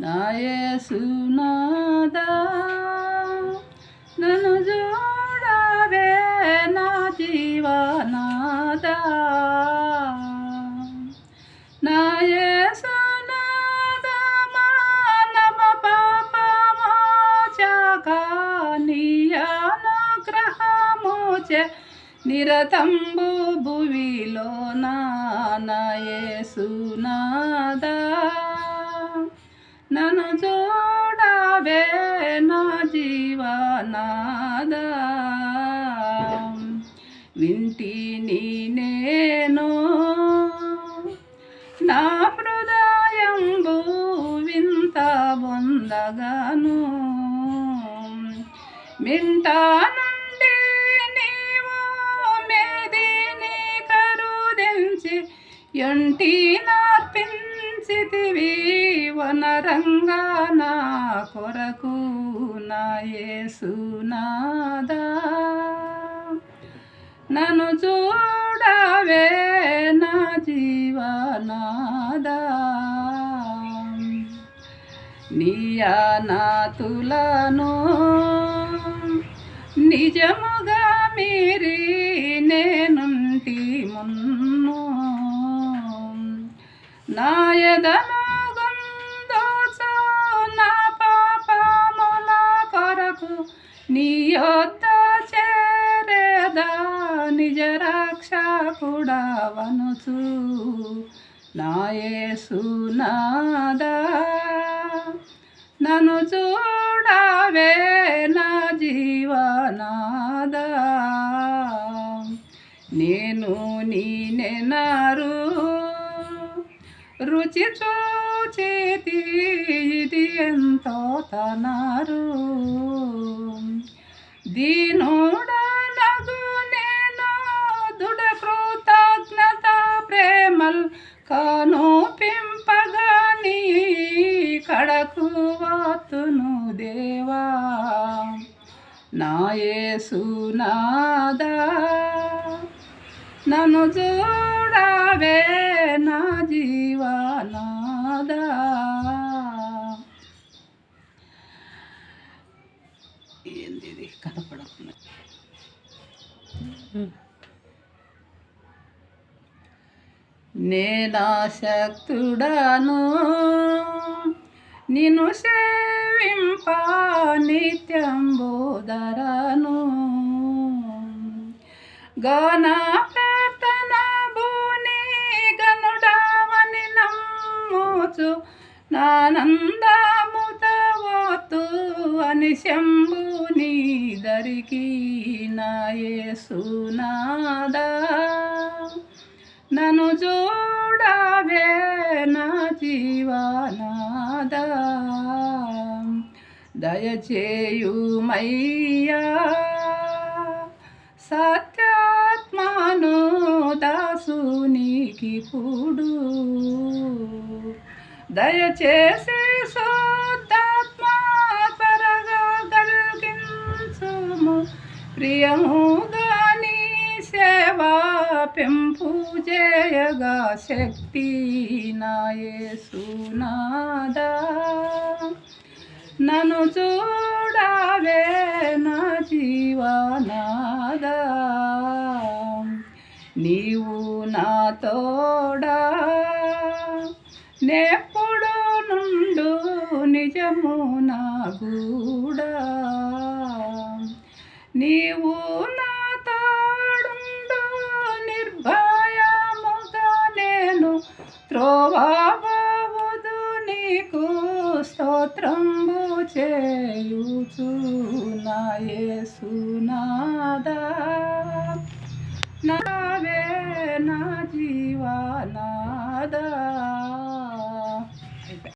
నాయసునాదా నన్ను చూడవే నా జీవనాదా. నాయసునాదా మానవ పాపమోచగా నీయానుగ్రహమోచే నిరతంబు భువిలో నాయసు నాయసునాదా నన్ను చూడవే నా జీవనాద. వింటిని నేను నా. హృదయంబు వింత పొందగాను మింటా నుండి నీవు మేదిని వనరంగా నా కొరకు నా యేసునాదా నన్ను చూడవే నా జీవనాదా. నీయానాతులను నిజముగా మీరి నేనుంటి మున్ను. నాయదను నీ యొద్ద చేరేదా? నిజ రక్షకుడా వనుచు నాయసునాదా నన్ను రుచి చూచేతి ఇది ఎంతో తనారు దీనుడనగు నేను దుడ కృతజ్ఞత ప్రేమల్ కాను పింపగాని కడకు వాతును దేవా నాయసునాదా నన్ను చూడవే నా జీవనాదా ఏంది ఇది కనపడకుండా నేనాశక్తుడను నిన్ను సేవింప నిత్యం బోధరను. గాన నమ్ముచు నానందముతవతు అని శంభుని దరికి నాయసునాదా నను చూడవే నా జీవనాదా. దయచేయుమయ్యా. సత్యాత్మను దాసునికి పుడు దయచేసి శుద్ధాత్మ త్వరగా కలిగించుము ప్రియముగా సేవా పెంపు చేయగా శక్తి నాయసునాదా నన్ను చూడవే నా జీవనాదా. నీవు నా తోడా. నే నిజము నా గూడా నీవు నా తోడుండు నిర్భయముగా నేను త్రోవాబోదు. నీకు స్తోత్రంబు చేయుచు నా యేసునాదా నావే నా జీవనాదా.